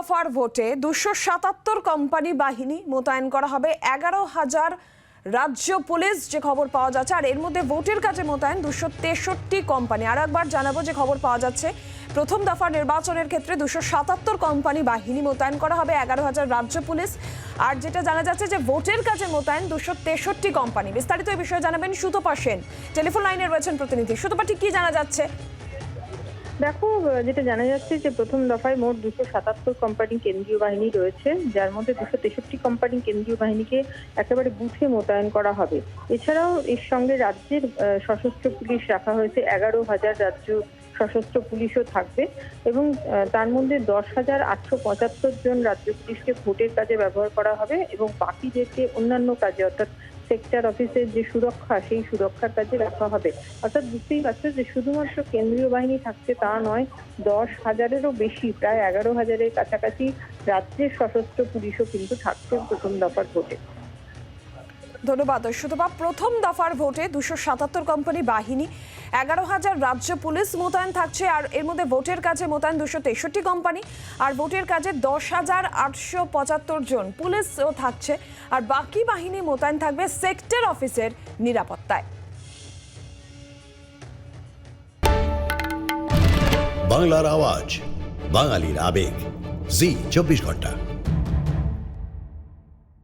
দফার ভোটে দুশো সাতাত্তর কোম্পানি বাহিনী মোতায়েন করা হবে। এগারো হাজার রাজ্য পুলিশ যে খবর পাওয়া যাচ্ছে, আর এর মধ্যে ভোটের কাজে মোতায়েন দুশো তেষট্টি কোম্পানি। আর একবার জানাব যে খবর পাওয়া যাচ্ছে, প্রথম দফা নির্বাচনের ক্ষেত্রে দুশো সাতাত্তর কোম্পানি বাহিনী মোতায়েন করা হবে এগারো হাজার রাজ্য পুলিশ। আর যেটা জানা যাচ্ছে যে ভোটের কাজে মোতায়েন দুশো তেষট্টি কোম্পানি। বিস্তারিত এই বিষয়ে জানাবেন সুতপা সেন। টেলিফোন লাইনে রয়েছেন প্রতিনিধি। সুতপা, ঠিক কি জানা যাচ্ছে? দেখো যেটা জানা যাচ্ছে যে প্রথম দফায় মোট দুশো সাতাত্তর কোম্পানি কেন্দ্রীয় বাহিনী রয়েছে, যার মধ্যে দুশো তেষট্টি কোম্পানি কেন্দ্রীয় বাহিনীকে একেবারে বুথে মোতায়েন করা হবে। এছাড়াও এর সঙ্গে রাজ্যের সশস্ত্র পুলিশ রাখা হয়েছে, এগারো হাজার রাজ্য সশস্ত্র পুলিশও থাকবে এবং তার মধ্যে দশ হাজার আটশো পঁচাত্তর জন রাজ্য পুলিশকে ভোটের কাজে ব্যবহার করা হবে এবং বাকিদেরকে অন্যান্য কাজে, অর্থাৎ সেক্টর অফিসের যে সুরক্ষা, সেই সুরক্ষার কাজে রাখা হবে। অর্থাৎ বুঝতেই পারছ যে শুধুমাত্র কেন্দ্রীয় বাহিনী থাকছে তা নয়, দশ হাজারেরও বেশি, প্রায় এগারো হাজারের কাছাকাছি রাজ্যের সশস্ত্র পুলিশও কিন্তু থাকছে প্রথম দফার ভোটে। ধন্যবাদ সুতপা প্রথম দফার ভোটে দুশো সাতাত্তর কোম্পানি বাহিনী, এগারো হাজার রাজ্য পুলিশ মোতায়েন থাকছে, আর এর মধ্যে ভোটের কাজে মোতায়েন দুশো তেষট্টি কোম্পানি, আর ভোটের কাজে দশ হাজার আটশো পঁচাত্তর জন পুলিশও থাকছে, আর বাকি বাহিনী মোতায়েন থাকবে সেক্টর অফিসের নিরাপত্তায়। বাংলার আওয়াজ, বাঙালির আবেগ, জি, চব্বিশ ঘণ্টা।